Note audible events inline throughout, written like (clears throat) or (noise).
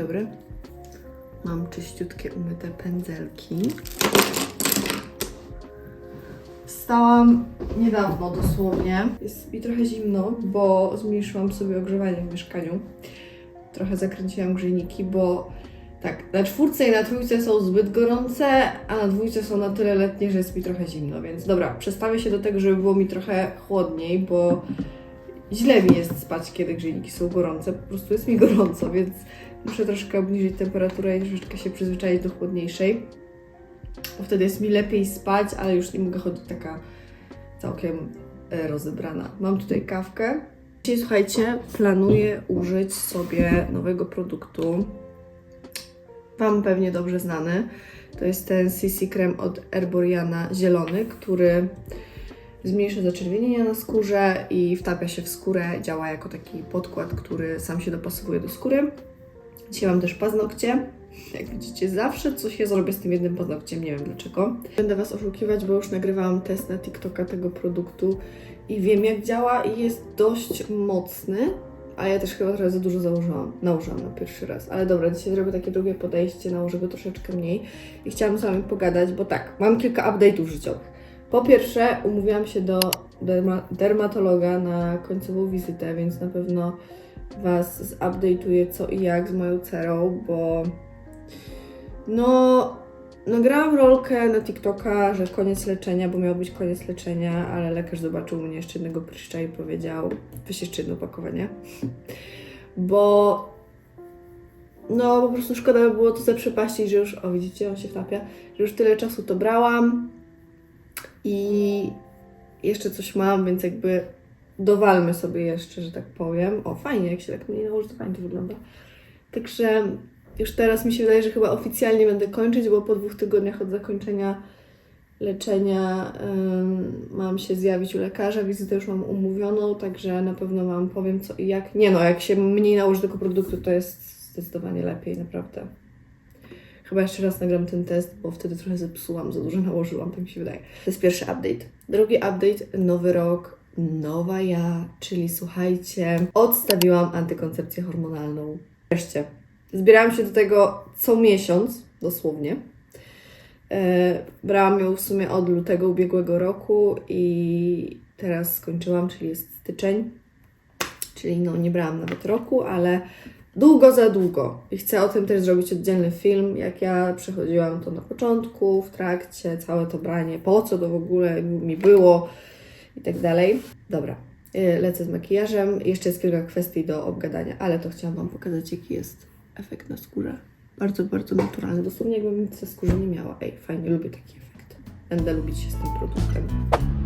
Dobry. Mam czyściutkie umyte pędzelki. Wstałam niedawno dosłownie. Jest mi trochę zimno, bo zmniejszyłam sobie ogrzewanie w mieszkaniu. Trochę zakręciłam grzejniki, bo tak, na czwórce i na trójce są zbyt gorące, a na dwójce są na tyle letnie, że jest mi trochę zimno, więc dobra, przestawię się do tego, żeby było mi trochę chłodniej, bo źle mi jest spać, kiedy grzejniki są gorące, po prostu jest mi gorąco, więc muszę troszkę obniżyć temperaturę i troszeczkę się przyzwyczaić do chłodniejszej. Bo wtedy jest mi lepiej spać, ale już nie mogę chodzić taka całkiem e, rozebrana. Mam tutaj kawkę. Dzisiaj słuchajcie, planuję użyć sobie nowego produktu. Wam pewnie dobrze znany. To jest ten CC krem od Erboriana zielony, który zmniejsza zaczerwienienia na skórze i wtapia się w skórę. Działa jako taki podkład, który sam się dopasowuje do skóry. Dzisiaj mam też paznokcie. Jak widzicie, zawsze coś ja zrobię z tym jednym paznokciem, nie wiem dlaczego. Będę Was oszukiwać, bo już nagrywałam test na TikToka tego produktu i wiem jak działa i jest dość mocny, a ja też chyba trochę za dużo założyłam, nałożyłam na pierwszy raz. Ale dobra, dzisiaj zrobię takie drugie podejście, nałożę go troszeczkę mniej i chciałam z Wami pogadać, bo tak, mam kilka update'ów życiowych. Po pierwsze, umówiłam się do derma dermatologa na końcową wizytę, więc na pewno Was zupdate'uję co i jak z moją cerą, bo no, nagrałam rolkę na TikToka, że koniec leczenia, bo miał być koniec leczenia, ale lekarz zobaczył mnie jeszcze jednego pryszcza i powiedział, weź jeszcze jedno opakowanie, bo no po prostu szkoda by było to zaprzepaścić, że już, o widzicie, on się wtapia, że już tyle czasu to brałam i jeszcze coś mam, więc jakby dowalmy sobie jeszcze, że tak powiem. O, fajnie, jak się tak mniej nałoży, to fajnie to wygląda. Także już teraz mi się wydaje, że chyba oficjalnie będę kończyć, bo po dwóch tygodniach od zakończenia leczenia ym, mam się zjawić u lekarza. Wizytę już mam umówioną, także na pewno Wam powiem co i jak. Nie no, jak się mniej nałoży tego produktu, to jest zdecydowanie lepiej, naprawdę. Chyba jeszcze raz nagram ten test, bo wtedy trochę zepsułam, za dużo nałożyłam, tak mi się wydaje. To jest pierwszy update. Drugi update, nowy rok, nowa ja, czyli słuchajcie, odstawiłam antykoncepcję hormonalną. Wreszcie. Zbierałam się do tego co miesiąc, dosłownie. E, brałam ją w sumie od lutego ubiegłego roku i teraz skończyłam, czyli jest styczeń. Czyli no nie brałam nawet roku, ale długo za długo. I chcę o tym też zrobić oddzielny film, jak ja przechodziłam to na początku, w trakcie, całe to branie, po co to w ogóle mi było i tak dalej. Dobra, y, lecę z makijażem. Jeszcze jest kilka kwestii do obgadania, ale to chciałam Wam pokazać, jaki jest efekt na skórze. Bardzo, bardzo naturalny. Dosłownie jakbym nic na skórze nie miała. Ej, fajnie, lubię taki efekt. Będę lubić się z tym produktem.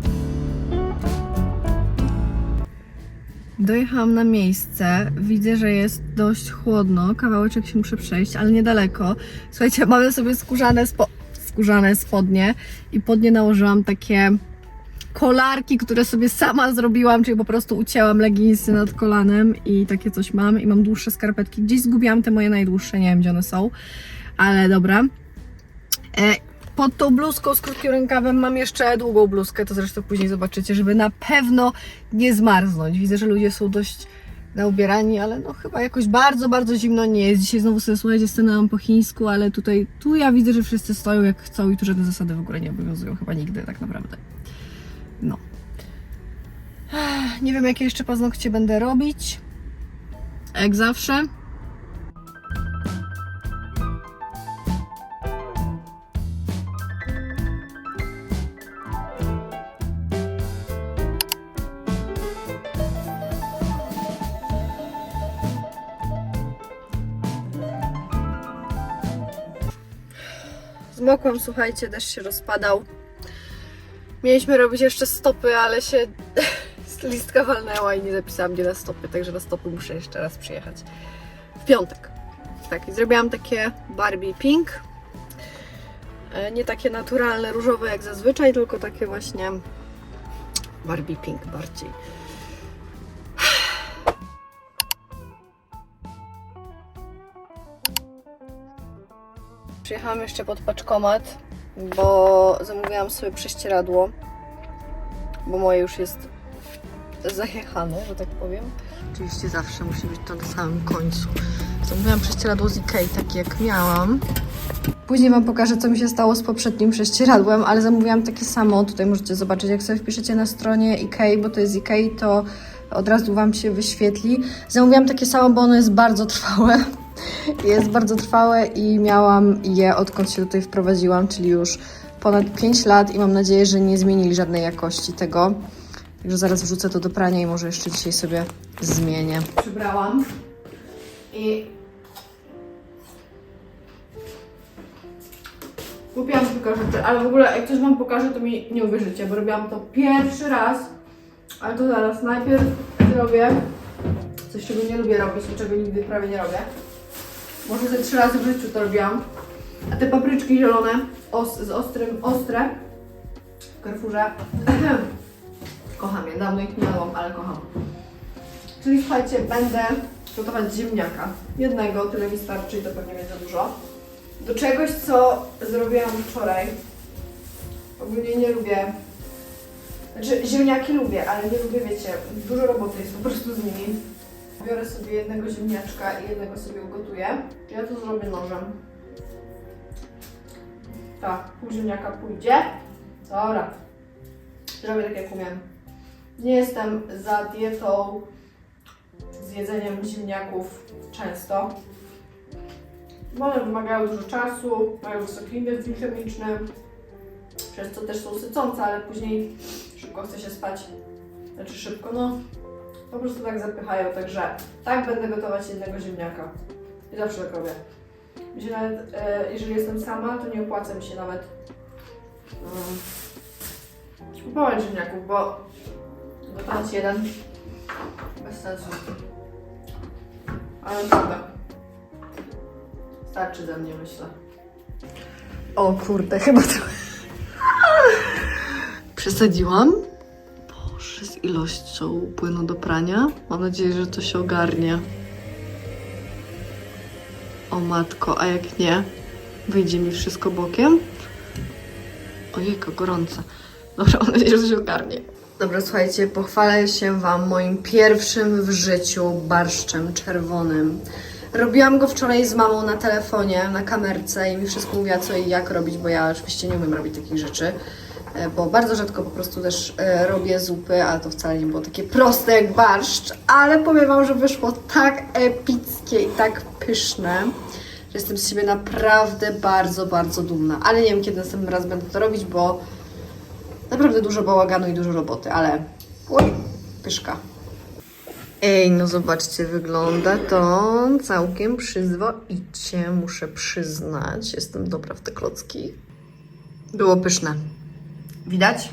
Dojechałam na miejsce. Widzę, że jest dość chłodno. Kawałeczek się muszę przejść, ale niedaleko. Słuchajcie, (laughs) mamy sobie skórzane, spo... skórzane spodnie i pod nie nałożyłam takie kolarki, które sobie sama zrobiłam, czyli po prostu ucięłam leginsy nad kolanem i takie coś mam. I mam dłuższe skarpetki. Gdzieś zgubiłam te moje najdłuższe, nie wiem gdzie one są, ale dobra. E, pod tą bluzką z krótkim rękawem mam jeszcze długą bluzkę, to zresztą później zobaczycie, żeby na pewno nie zmarznąć. Widzę, że ludzie są dość naubierani, ale no chyba jakoś bardzo, bardzo zimno nie jest. Dzisiaj znowu sobie słuchajcie, stanęłam po chińsku, ale tutaj, tu ja widzę, że wszyscy stoją jak chcą i tu żadne zasady w ogóle nie obowiązują, chyba nigdy tak naprawdę. No. Nie wiem, jakie jeszcze paznokcie będę robić. Jak zawsze. Zmokłam, słuchajcie, deszcz się rozpadał. Mieliśmy robić jeszcze stopy, ale się (laughs) listka walnęła i nie zapisałam gdzie na stopy, także na stopy muszę jeszcze raz przyjechać w piątek. Tak, i zrobiłam takie Barbie Pink. E, Nie takie naturalne, różowe jak zazwyczaj, tylko takie właśnie Barbie Pink bardziej. Przyjechałam jeszcze pod paczkomat, bo zamówiłam sobie prześcieradło, bo moje już jest zajechane, że tak powiem. Oczywiście zawsze musi być to na samym końcu. Zamówiłam prześcieradło z Ikei, takie jak miałam. Później Wam pokażę, co mi się stało z poprzednim prześcieradłem, ale zamówiłam takie samo. Tutaj możecie zobaczyć, jak sobie wpiszecie na stronie Ikei, bo to jest Ikei, to od razu Wam się wyświetli. Zamówiłam takie samo, bo ono jest bardzo trwałe. Jest bardzo trwałe i miałam je odkąd się tutaj wprowadziłam, czyli już ponad 5 lat i mam nadzieję, że nie zmienili żadnej jakości tego. Także zaraz wrzucę to do prania i może jeszcze dzisiaj sobie zmienię. Przybrałam i kupiłam kilka rzeczy, ale w ogóle jak coś Wam pokażę, to mi nie uwierzycie, bo robiłam to pierwszy raz, ale to zaraz. Najpierw zrobię coś, czego nie lubię robić i czego nigdy prawie nie robię. Może ze trzy razy w życiu to robiłam. A te papryczki zielone os z ostrym, ostre w Carrefourze (clears throat) kocham je. Dawno ich nie jadłam, ale kocham. Czyli słuchajcie, będę gotować ziemniaka. Jednego, tyle mi starczy i to pewnie będzie dużo. Do czegoś, co zrobiłam wczoraj. Ogólnie nie lubię. Znaczy, ziemniaki lubię, ale nie lubię, wiecie, dużo roboty jest po prostu z nimi. Biorę sobie jednego ziemniaczka i jednego sobie ugotuję. Ja to zrobię nożem. Tak, pół ziemniaka pójdzie. Dobra. Zrobię tak jak umiem. Nie jestem za dietą z jedzeniem ziemniaków często. Bo one wymagają dużo czasu, mają wysoki indeks glikemiczny, przez co też są sycące, ale później szybko chce się spać. Znaczy szybko, no po prostu tak zapychają, także tak będę gotować jednego ziemniaka. I zawsze tak robię. Mi się nawet, e, jeżeli jestem sama, to nie opłaca mi się nawet um, kupować ziemniaków, bo gotować jeden bez sensu. Ale naprawdę. Starczy ze mnie, myślę. O kurde, chyba trochę. (laughs) Przesadziłam? Boże, z ilością płynu do prania. Mam nadzieję, że to się ogarnie. O matko, a jak nie, wyjdzie mi wszystko bokiem. Ojejku, gorące. Dobra, mam nadzieję, że się ogarnie. Dobra, słuchajcie, pochwalę się Wam moim pierwszym w życiu barszczem czerwonym. Robiłam go wczoraj z mamą na telefonie, na kamerce i mi wszystko mówiła co i jak robić, bo ja oczywiście nie umiem robić takich rzeczy bo bardzo rzadko po prostu też e, robię zupy, a to wcale nie było takie proste jak barszcz, ale powiem Wam, że wyszło tak epickie i tak pyszne, że jestem z siebie naprawdę bardzo, bardzo dumna. Ale nie wiem, kiedy następnym raz będę to robić, bo naprawdę dużo bałaganu i dużo roboty, ale oj, pyszka. Ej, no zobaczcie, wygląda to całkiem przyzwoicie, muszę przyznać. Jestem dobra w te klocki. Było pyszne. Widać?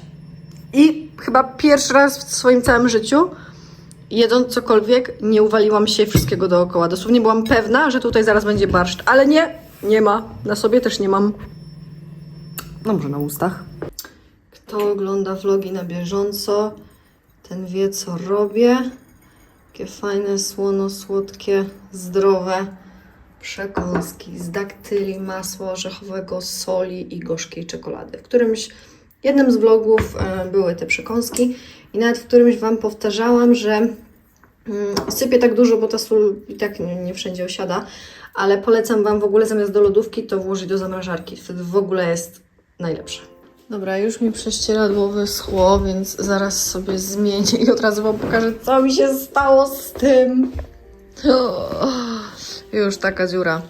I chyba pierwszy raz w swoim całym życiu, jedząc cokolwiek, nie uwaliłam się wszystkiego dookoła. Dosłownie byłam pewna, że tutaj zaraz będzie barszcz, ale nie, nie ma. Na sobie też nie mam. No może na ustach. Kto ogląda vlogi na bieżąco, ten wie co robię. Takie fajne, słono, słodkie, zdrowe przekąski z daktyli, masła orzechowego, soli i gorzkiej czekolady. W którymś jednym z vlogów e, były te przekąski i nawet w którymś Wam powtarzałam, że mm, sypię tak dużo, bo ta sól i tak nie, wszędzie osiada, ale polecam Wam w ogóle zamiast do lodówki to włożyć do zamrażarki. Wtedy w ogóle jest najlepsze. Dobra, już mi prześcieradło wyschło, więc zaraz sobie zmienię i od razu Wam pokażę, co mi się stało z tym. O, już taka dziura.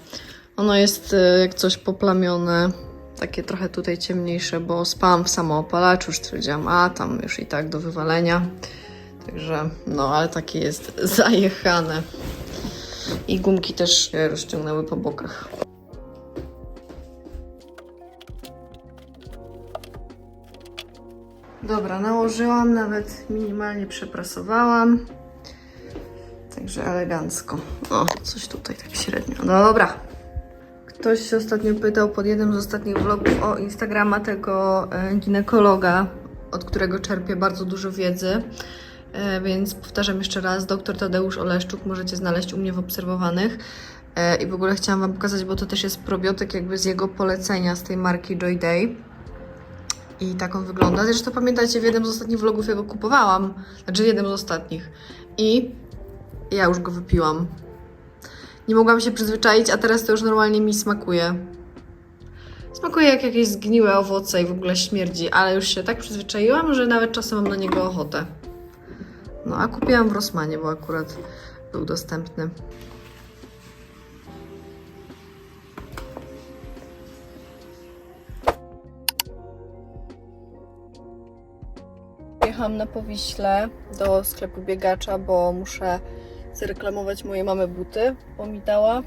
Ono jest y, jak coś poplamione, takie trochę tutaj ciemniejsze, bo spałam w samoopalaczu, już stwierdziłam, a tam już i tak do wywalenia. Także, no, ale takie jest (laughs) zajechane. I gumki też się rozciągnęły po bokach. Dobra, nałożyłam, nawet minimalnie przeprasowałam. Także elegancko. O, coś tutaj tak średnio. Dobra. Ktoś się ostatnio pytał pod jednym z ostatnich vlogów o Instagrama tego e, ginekologa, od którego czerpię bardzo dużo wiedzy. E, Więc powtarzam jeszcze raz, dr Tadeusz Oleszczuk możecie znaleźć u mnie w obserwowanych. E, I w ogóle chciałam Wam pokazać, bo to też jest probiotyk jakby z jego polecenia, z tej marki Joy Day. I tak on wygląda. Zresztą pamiętacie, w jednym z ostatnich vlogów ja go kupowałam. Znaczy w jednym z ostatnich. I ja już go wypiłam. Nie mogłam się przyzwyczaić, a teraz to już normalnie mi smakuje. Smakuje jak jakieś zgniłe owoce i w ogóle śmierdzi, ale już się tak przyzwyczaiłam, że nawet czasem mam na niego ochotę. No a kupiłam w Rossmanie, bo akurat był dostępny. Jechałam na Powiśle do sklepu biegacza, bo muszę zareklamować mojej mamy buty, bo mi dała.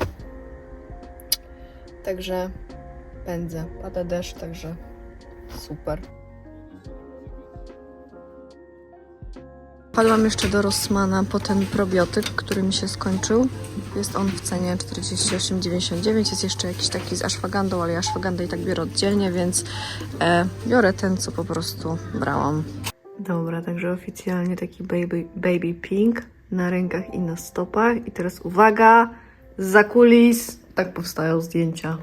Także pędzę. Pada deszcz, także super. Padłam jeszcze do Rossmana po ten probiotyk, który mi się skończył. Jest on w cenie 48,99. Jest jeszcze jakiś taki z ashwagandą, ale ja ashwagandę i tak biorę oddzielnie, więc e, biorę ten, co po prostu brałam. Dobra, także oficjalnie taki baby, baby pink na rękach i na stopach. I teraz uwaga, za kulis tak powstają zdjęcia.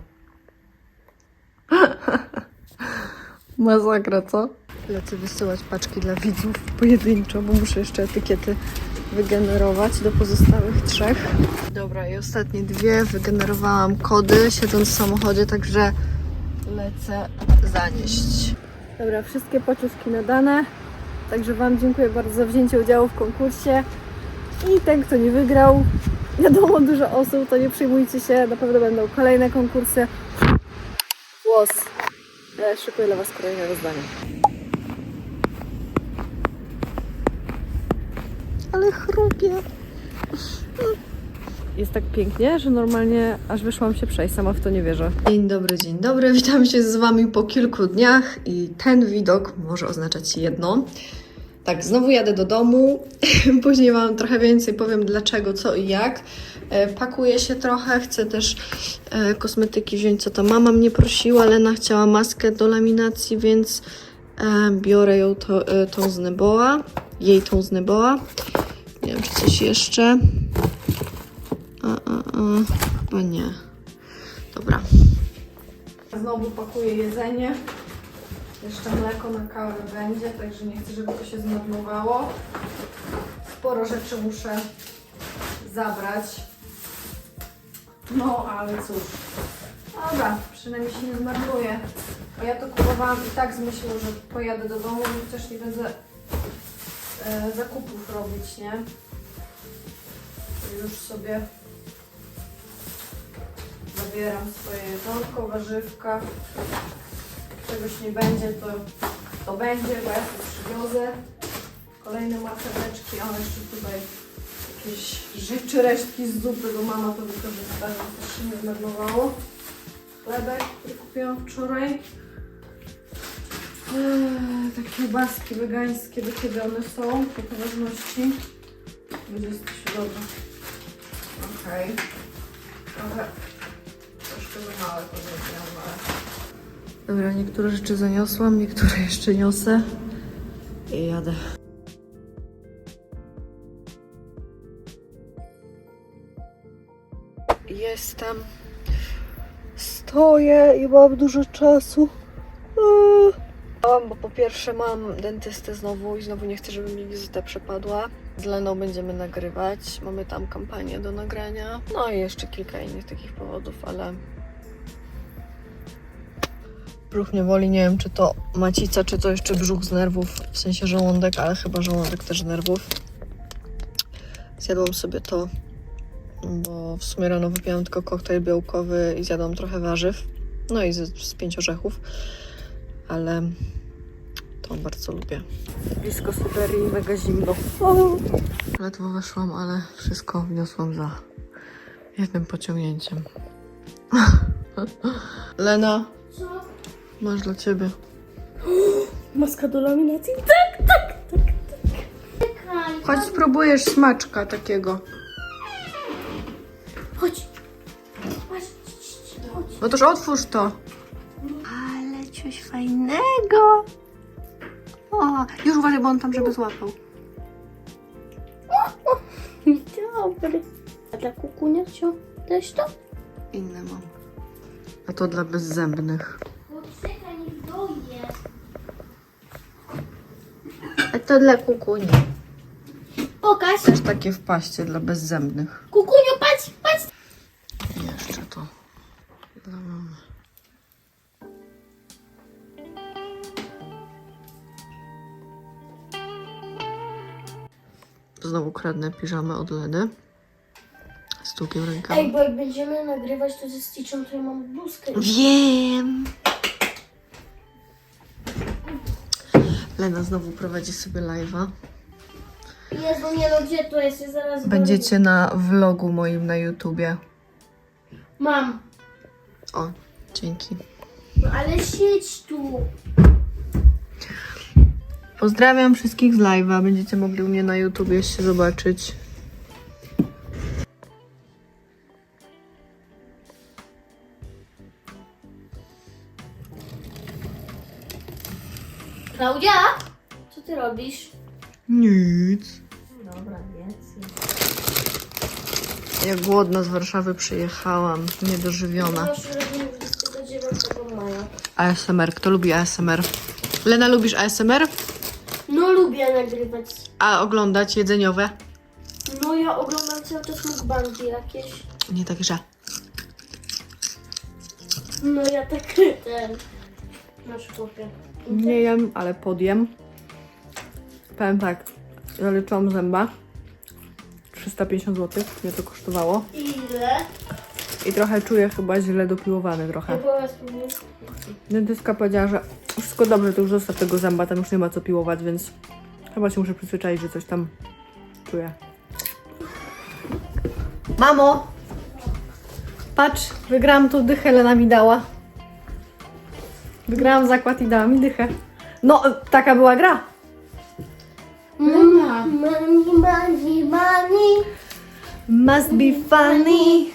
(laughs) Masakra, co? Lecę wysyłać paczki dla widzów pojedynczo, bo muszę jeszcze etykiety wygenerować do pozostałych trzech. Dobra, i ostatnie dwie wygenerowałam kody siedząc w samochodzie, także lecę zanieść. Dobra, wszystkie paczuszki nadane. Także Wam dziękuję bardzo za wzięcie udziału w konkursie. I ten, kto nie wygrał, wiadomo, dużo osób, to nie przejmujcie się, na pewno będą kolejne konkursy. Głos. Szykuję dla Was kolejne rozdanie. Ale chrupie. Jest tak pięknie, że normalnie aż wyszłam się przejść, sama w to nie wierzę. Dzień dobry, dzień dobry. Witam się z Wami po kilku dniach i ten widok może oznaczać jedno. Tak, znowu jadę do domu. (laughs) Później Wam trochę więcej powiem dlaczego, co i jak. E, Pakuję się trochę, chcę też e, kosmetyki wziąć, co to mama mnie prosiła. Lena chciała maskę do laminacji, więc e, biorę ją to, tą z Neboa. Jej tą z Neboa. Nie wiem, czy coś jeszcze. A, a, a, chyba nie. Dobra. Znowu pakuję jedzenie. Jeszcze mleko na kawę będzie, także nie chcę, żeby to się zmarnowało. Sporo rzeczy muszę zabrać. No, ale cóż. Dobra, przynajmniej się nie zmarnuje. Bo ja to kupowałam i tak z myślą, że pojadę do domu i też nie będę e, zakupów robić, nie? Już sobie zabieram swoje jedzonko, warzywka. Czegoś nie będzie, to, to będzie, bo ja sobie przywiozę. Kolejne marcheweczki, a jeszcze tutaj jakieś rzeczy, resztki z zupy, bo mama to wykorzysta, żeby też się nie zmarnowało. Chlebek, który kupiłam wczoraj. Eee, Takie kiełbaski wegańskie, do kiedy one są, po poważności. 27. Okej. Trochę, troszkę za małe to zrobiłam, ale... Dobra, niektóre rzeczy zaniosłam, niektóre jeszcze niosę. I jadę. Jestem. Stoję i mam dużo czasu. Eee. Mam, Bo po pierwsze mam dentystę znowu i znowu nie chcę, żeby mi wizyta przepadła. Z Leną będziemy nagrywać. Mamy tam kampanię do nagrania. No i jeszcze kilka innych takich powodów, ale brzuch mnie boli. Nie wiem, czy to macica, czy to jeszcze brzuch z nerwów, w sensie żołądek, ale chyba żołądek też z nerwów. Zjadłam sobie to, bo w sumie rano wypiłam tylko koktajl białkowy i zjadłam trochę warzyw. No i z, z pięć orzechów, ale to bardzo lubię. Blisko Syberii, mega zimno. Ledwo weszłam, ale wszystko wniosłam za jednym pociągnięciem. (laughs) Lena, Co? Masz dla ciebie. (gasps) Maska do laminacji? Tak, tak, tak, tak. Chodź, spróbujesz smaczka takiego. Chodź. Chodź, chodź. No toż otwórz to. Ale coś fajnego. O, już uważaj, bo on tam żeby złapał. (laughs) Dobry. A dla kukunia co? Też to? Inne mam. A to dla bezzębnych. To dla kukuni. Pokaż. Też takie w paście dla bezzębnych. Kukuniu, patrz, patrz. Dla mamy. Znowu kradnę piżamę od Leny. Z długim rękawem. Ej, bo jak będziemy nagrywać to ze Stitchem, to ja mam bluzkę. Wiem! Lena znowu prowadzi sobie live'a. Jezu, nie no, gdzie to jest? Ja zaraz Będziecie na vlogu moim na YouTubie. Mam. O, dzięki. No ale siedź tu. Pozdrawiam wszystkich z live'a. Będziecie mogli u mnie na YouTubie się zobaczyć. Klaudia? Co ty robisz? Nic. Dobra, nic. Ja głodna z Warszawy przyjechałam, niedożywiona. Proszę, robimy 29 maja. ASMR, kto lubi ASMR? Lena, lubisz ASMR? No lubię nagrywać. A oglądać jedzeniowe? No ja oglądam cały czas mukbangi jakieś. Nie tak, że. No ja tak (laughs) ten. Masz chłopie. Nie jem, ale podjem. Powiem tak, zaliczyłam zęba. 350 zł mnie to kosztowało. Ile? I trochę czuję chyba źle dopiłowany trochę. Dentystka powiedziała, że wszystko dobrze, to już zostaw tego zęba, tam już nie ma co piłować, więc chyba się muszę przyzwyczaić, że coś tam czuję. Mamo! Patrz, wygrałam tu dychę, Lena mi dała. Wygrałam zakład i dała mi dychę. No, taka była gra. Lena. Money, money, money. Must be funny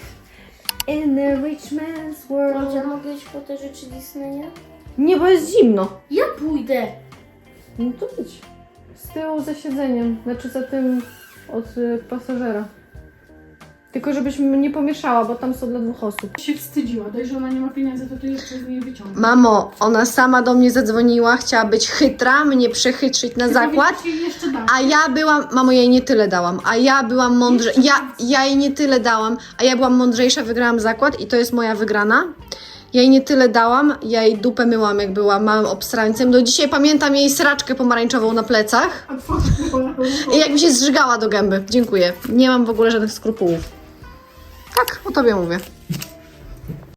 in the rich man's world. mogę iść po te rzeczy Disneya? Nie, bo jest zimno. Ja pójdę. No to idź. Z tyłu za siedzeniem, znaczy za tym od y, pasażera. Tylko żebyś mi nie pomieszała, bo tam są dla dwóch osób. się wstydziła. Dość, że ona nie ma pieniędzy, to ty jeszcze z niej wyciągnie. Mamo, ona sama do mnie zadzwoniła, chciała być chytra, mnie przechytrzyć na zakład. Jej jeszcze. A ja byłam, mamo, ja jej nie tyle dałam, a ja byłam mądrze, ja, ja jej nie tyle dałam, a ja byłam mądrzejsza, wygrałam zakład i to jest moja wygrana. Ja jej nie tyle dałam, ja jej dupę myłam, jak była małym obstrańcem. Do dzisiaj pamiętam jej sraczkę pomarańczową na plecach A twoja i jak mi się zżygała do gęby. Dziękuję. Nie mam w ogóle żadnych skrupułów. Tak, o tobie mówię.